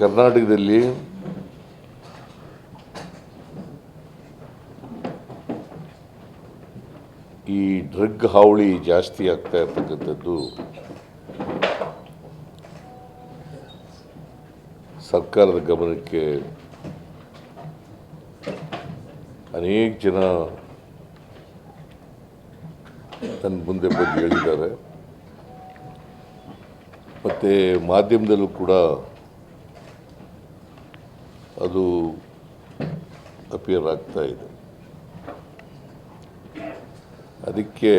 ಕರ್ನಾಟಕದಲ್ಲಿ ಈ ಡ್ರಗ್ ಹಾವಳಿ ಜಾಸ್ತಿ ಆಗ್ತಾ ಇರ್ತಕ್ಕಂಥದ್ದು ಸರ್ಕಾರದ ಗಮನಕ್ಕೆ ಅನೇಕ ಜನ ತನ್ನ ಮುಂದೆ ಬಂದು ಹೇಳಿದ್ದಾರೆ. ಮತ್ತು ಮಾಧ್ಯಮದಲ್ಲೂ ಕೂಡ ಅದು ಅಪಿಯರ್ ಆಗ್ತಾ ಇದೆ. ಅದಕ್ಕೆ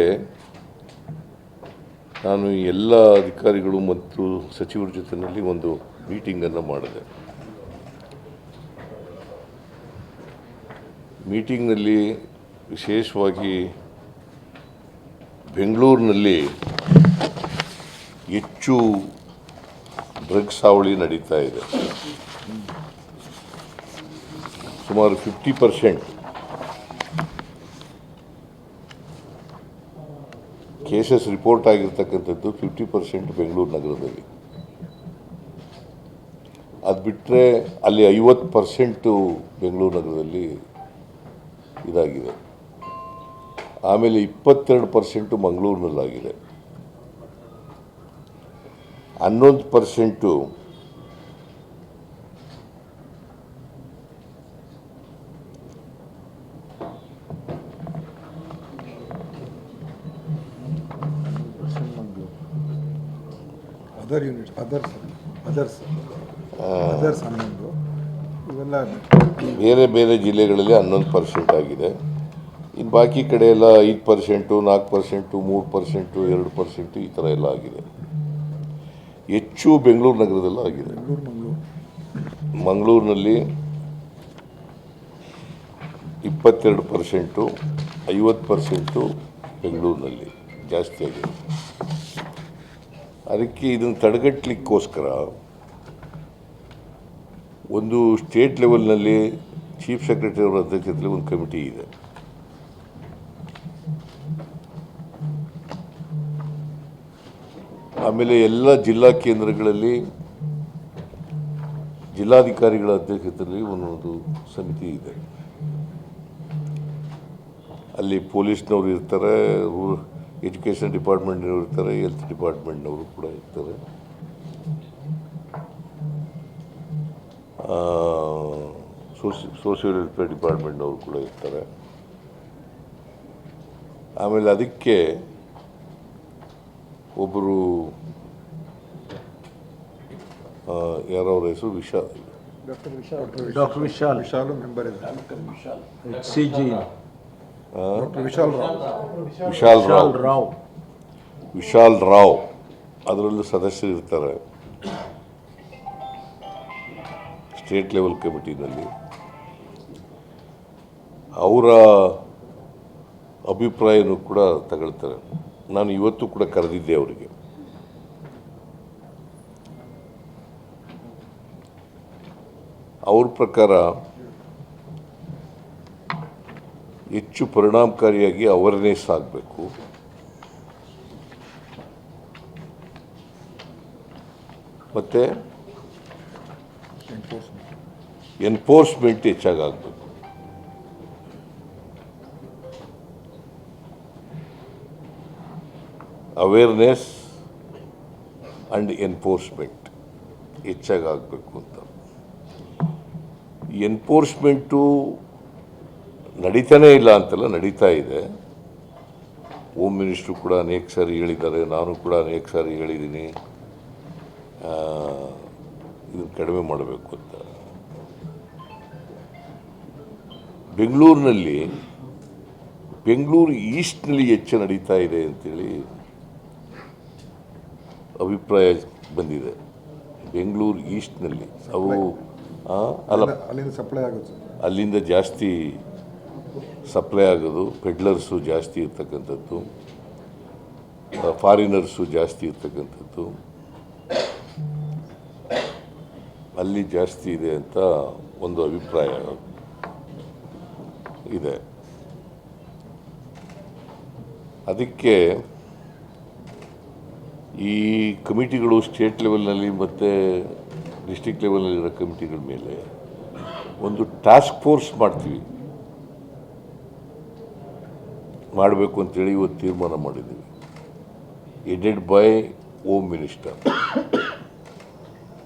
ನಾನು ಎಲ್ಲ ಅಧಿಕಾರಿಗಳು ಮತ್ತು ಸಚಿವರ ಜೊತೆಯಲ್ಲಿ ಒಂದು ಮೀಟಿಂಗನ್ನು ಮಾಡಿದೆ. ಮೀಟಿಂಗ್ನಲ್ಲಿ ವಿಶೇಷವಾಗಿ ಬೆಂಗಳೂರಿನಲ್ಲಿ ಹೆಚ್ಚು ಡ್ರಗ್ಸ್ ಹಾವಳಿ ನಡೀತಾ ಇದೆ. ಸುಮಾರು ಫಿಫ್ಟಿ ಪರ್ಸೆಂಟ್ ಕೇಸಸ್ ರಿಪೋರ್ಟ್ ಆಗಿರ್ತಕ್ಕಂಥದ್ದು ಫಿಫ್ಟಿ ಪರ್ಸೆಂಟ್ ಬೆಂಗಳೂರು ನಗರದಲ್ಲಿ. ಅದು ಬಿಟ್ಟರೆ ಅಲ್ಲಿ ಐವತ್ತು ಪರ್ಸೆಂಟು ಬೆಂಗಳೂರು ನಗರದಲ್ಲಿ ಇದಾಗಿದೆ. ಆಮೇಲೆ ಇಪ್ಪತ್ತೆರಡು ಪರ್ಸೆಂಟು ಮಂಗಳೂರಿನಲ್ಲಾಗಿದೆ. ಹನ್ನೊಂದು percent other unit others others others ಹನ್ನೊಂದು ಇವೆಲ್ಲ ಬೇರೆ ಬೇರೆ ಜಿಲ್ಲೆಗಳಲ್ಲಿ ಹನ್ನೊಂದು ಪರ್ಸೆಂಟ್ ಆಗಿದೆ. ಇನ್ನು ಬಾಕಿ ಕಡೆ ಎಲ್ಲ ಐದು ಪರ್ಸೆಂಟು ನಾಲ್ಕು ಪರ್ಸೆಂಟು ಮೂರು ಪರ್ಸೆಂಟು ಎರಡು ಪರ್ಸೆಂಟು ಈ ಥರ ಎಲ್ಲ ಆಗಿದೆ. ಹೆಚ್ಚು ಬೆಂಗಳೂರು ನಗರದಲ್ಲ ಆಗಿದೆ. ಮಂಗಳೂರಿನಲ್ಲಿ ಇಪ್ಪತ್ತೆರಡು ಪರ್ಸೆಂಟು ಐವತ್ತು ಪರ್ಸೆಂಟು ಬೆಂಗಳೂರಿನಲ್ಲಿ ಜಾಸ್ತಿ ಆಗಿದೆ. ಅದಕ್ಕೆ ಇದನ್ನು ತಡೆಗಟ್ಟಲಿಕ್ಕೋಸ್ಕರ ಒಂದು ಸ್ಟೇಟ್ ಲೆವೆಲ್ನಲ್ಲಿ ಚೀಫ್ ಸೆಕ್ರೆಟರಿ ಅವರ ಅಧ್ಯಕ್ಷತೆಯಲ್ಲಿ ಒಂದು ಕಮಿಟಿ ಇದೆ. ಆಮೇಲೆ ಎಲ್ಲ ಜಿಲ್ಲಾ ಕೇಂದ್ರಗಳಲ್ಲಿ ಜಿಲ್ಲಾಧಿಕಾರಿಗಳ ಅಧ್ಯಕ್ಷತೆಯಲ್ಲಿ ಒಂದೊಂದು ಸಮಿತಿ ಇದೆ. ಅಲ್ಲಿ ಪೊಲೀಸ್ನವರು ಇರ್ತಾರೆ ಎಜುಕೇಷನ್ ಡಿಪಾರ್ಟ್ಮೆಂಟ್ನವರು ಇರ್ತಾರೆ ಹೆಲ್ತ್ ಡಿಪಾರ್ಟ್ಮೆಂಟ್ನವರು ಕೂಡ ಇರ್ತಾರೆ. ಸೋಸಿ ಸೋಷಿಯಲ್ ವೆಲ್ಫೇರ್ ಡಿಪಾರ್ಟ್ಮೆಂಟ್ನವರು ಕೂಡ ಇರ್ತಾರೆ. ಆಮೇಲೆ ಅದಕ್ಕೆ ಒಬ್ಬರು ಯಾರೋ ಅವ್ರ ಹೆಸರು? Vishal. Doctor Vishal. Doctor Vishal. Vishal member ಇದೆ C G. Doctor Vishal Rao. Vishal Rao. Vishal Rao. Vishal Rao. ಅದರಲ್ಲೂ ಸದಸ್ಯರು ಇರ್ತಾರೆ. ಸ್ಟೇಟ್ ಲೆವೆಲ್ ಕಮಿಟಿನಲ್ಲಿ. ಅವರ ಅಭಿಪ್ರಾಯನೂ ಕೂಡ ತಗೊಳ್ತಾರೆ. ನಾನು ಇವತ್ತು ಕೂಡ ಕರೆದಿದ್ದೆ ಅವರಿಗೆ. ಅವ್ರ ಪ್ರಕಾರ ಹೆಚ್ಚು ಪರಿಣಾಮಕಾರಿಯಾಗಿ ಅವೇರ್ನೆಸ್ ಆಗಬೇಕು ಮತ್ತು ಎನ್ಫೋರ್ಸ್ಮೆಂಟ್ ಹೆಚ್ಚಾಗಬೇಕು ಅವೇರ್ನೆಸ್ ಆ್ಯಂಡ್ ಎನ್ಫೋರ್ಸ್ಮೆಂಟ್ ಹೆಚ್ಚಾಗಬೇಕು ಅಂತ. ಎನ್ಫೋರ್ಸ್ಮೆಂಟು ನಡೀತಾನೇ ಇಲ್ಲ ಅಂತಲ್ಲ ನಡೀತಾ ಇದೆ. ಹೋಮ್ ಮಿನಿಸ್ಟ್ರು ಕೂಡ ಅನೇಕ ಸಾರಿ ಹೇಳಿದ್ದಾರೆ ನಾನು ಕೂಡ ಅನೇಕ ಸಾರಿ ಹೇಳಿದ್ದೀನಿ. ಇದನ್ನು ಕಡಿಮೆ ಮಾಡಬೇಕು ಅಂತ. ಬೆಂಗಳೂರಿನಲ್ಲಿ ಬೆಂಗಳೂರು ಈಸ್ಟ್ನಲ್ಲಿ ಹೆಚ್ಚು ನಡೀತಾ ಇದೆ ಅಂತೇಳಿ ಅಭಿಪ್ರಾಯ ಬಂದಿದೆ. ಬೆಂಗಳೂರು ಈಸ್ಟ್ನಲ್ಲಿ ಅವು ಅಲ್ಲಿಂದ ಸಪ್ಲೈ ಆಗುತ್ತೆ. ಅಲ್ಲಿಂದ ಜಾಸ್ತಿ ಸಪ್ಲೈ ಆಗೋದು, ಪೆಡ್ಲರ್ಸು ಜಾಸ್ತಿ ಇರ್ತಕ್ಕಂಥದ್ದು ಫಾರಿನರ್ಸು ಜಾಸ್ತಿ ಇರ್ತಕ್ಕಂಥದ್ದು. ಅಲ್ಲಿ ಜಾಸ್ತಿ ಇದೆ ಅಂತ ಒಂದು ಅಭಿಪ್ರಾಯ ಇದೆ. ಅದಕ್ಕೆ ಈ ಕಮಿಟಿಗಳು ಸ್ಟೇಟ್ ಲೆವೆಲ್ನಲ್ಲಿ ಮತ್ತು ಡಿಸ್ಟಿಕ್ ಲೆವೆಲ್ನಲ್ಲಿರೋ ಕಮಿಟಿಗಳ ಮೇಲೆ ಒಂದು ಟಾಸ್ಕ್ ಫೋರ್ಸ್ ಮಾಡ್ತೀವಿ. ಮಾಡಬೇಕು ಅಂತೇಳಿ ಇವತ್ತು ತೀರ್ಮಾನ ಮಾಡಿದ್ದೀವಿ. Aided by ohm minister